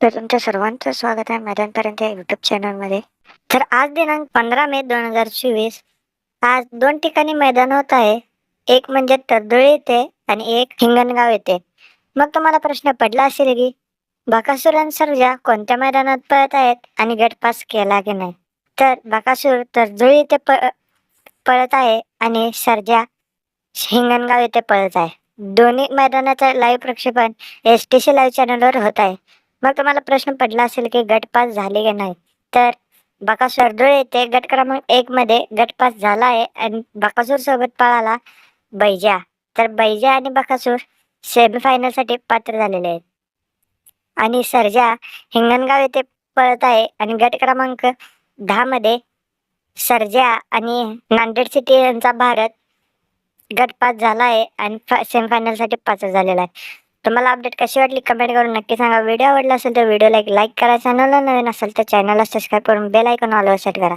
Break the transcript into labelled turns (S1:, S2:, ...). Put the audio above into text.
S1: तर तुमच्या सर्वांचं स्वागत आहे मैदानपर्यंत या युट्यूब चॅनलमध्ये तर आज दिनांक पंधरा मे दोन हजार चोवीस आज दोन ठिकाणी मैदान होत आहे. एक म्हणजे तरदुळी येथे आणि एक हिंगणगाव येथे. मग तुम्हाला प्रश्न पडला असेल की बकासूर आणि सर्जा कोणत्या मैदानात पळत आहेत आणि गट पास केला की नाही? तर बकासूर तरदुळी येथे प पळत आहे आणि सर्जा हिंगणगाव येथे पळत आहे. दोन्ही मैदानाचं लाईव्ह प्रक्षेपण एस टी सी लाईव्ह चॅनलवर होत आहे. मग तुम्हाला प्रश्न पडला असेल की गट पास झाले की नाही. तर बकासूर धुळे येथे गट क्रमांक एक मध्ये गट पास झाला आहे आणि बकासूर सोबत पळाला बैजा. तर बैजा आणि बकासूर सेमीफायनलसाठी पात्र झालेले आहेत. आणि सर्जा हिंगणगाव येथे पळत आहे आणि गट क्रमांक दहा मध्ये सर्जा आणि नांदेड सिटी यांचा भारत गट पास झाला आहे आणि सेमीफायनलसाठी पात्र झालेला आहे. तुम्हाला अपडेट कशी वाटली कमेंट करून नक्की सांगा. व्हिडिओ आवडला असेल तर व्हिडिओला एक लाईक करा. चॅनलला नवीन असेल तर चॅनलला सबस्क्राईब करून बेल ऐकून ऑलवर सेट करा.